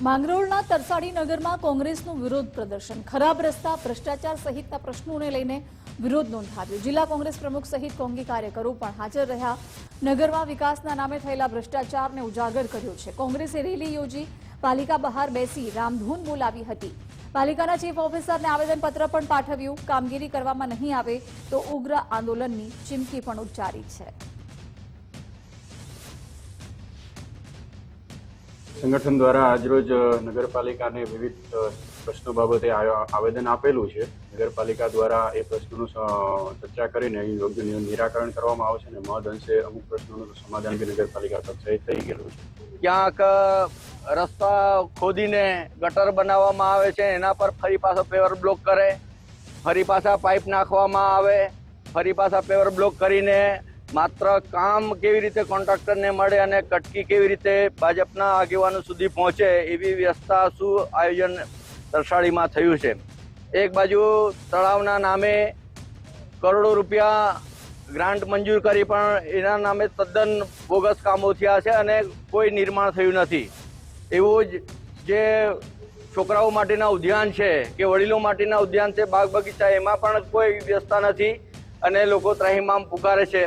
માંગરોળના તરસાડી નગરમાં કોંગ્રેસનું વિરોધ પ્રદર્શન. ખરાબ રસ્તા, ભ્રષ્ટાચાર સહિતના પ્રશ્નોને લઈને વિરોધ નોંધાવ્યો. જિલ્લા કોંગ્રેસ પ્રમુખ સહિત કોંગી કાર્યકરો પણ હાજર રહ્યા. નગરમાં વિકાસના નામે થયેલા ભ્રષ્ટાચારને ઉજાગર કર્યો છે. કોંગ્રેસે રેલી યોજી પાલિકા બહાર બેસી રામધૂન બોલાવી હતી. પાલિકાના ચીફ ઓફિસરને આવેદનપત્ર પણ પાઠવ્યું. કામગીરી કરવામાં નહીં આવે તો ઉગ્ર આંદોલનની ચીમકી પણ ઉચ્ચારી છે. સંગઠન દ્વારા આજરોજ નગરપાલિકાને વિવિધ પ્રશ્નો બાબતે આવેદન આપેલું છે. નગરપાલિકા દ્વારા એ પ્રશ્નોનું ચર્ચા કરીને યોગ્ય નિરાકરણ કરવામાં આવશે અને મહદ અંશે અમુક પ્રશ્નોનું સમાધાન બી નગરપાલિકા કક્ષાએ થઈ ગયેલું છે. ક્યાંક રસ્તા ખોદીને ગટર બનાવવામાં આવે છે, એના પર ફરી પાછો પેવર બ્લોક કરે, ફરી પાછા પાઇપ નાખવામાં આવે, ફરી પાછા પેવર બ્લોક કરીને માત્ર કામ કેવી રીતે કોન્ટ્રાક્ટરને મળે અને કટકી કેવી રીતે ભાજપના આગેવાનો સુધી પહોંચે એવી વ્યવસ્થા શું આયોજન તરસાળીમાં થયું છે. એક બાજુ તળાવના નામે કરોડો રૂપિયા ગ્રાન્ટ મંજૂર કરી પણ એના નામે તદ્દન બોગસ કામો થયા છે અને કોઈ નિર્માણ થયું નથી. એવું જ જે છોકરાઓ માટેના ઉદ્યાન છે કે વડીલો માટેના ઉદ્યાન છે, બાગ બગીચા, એમાં પણ કોઈ વ્યવસ્થા નથી અને લોકો ત્રાહિમામ પુકારે છે.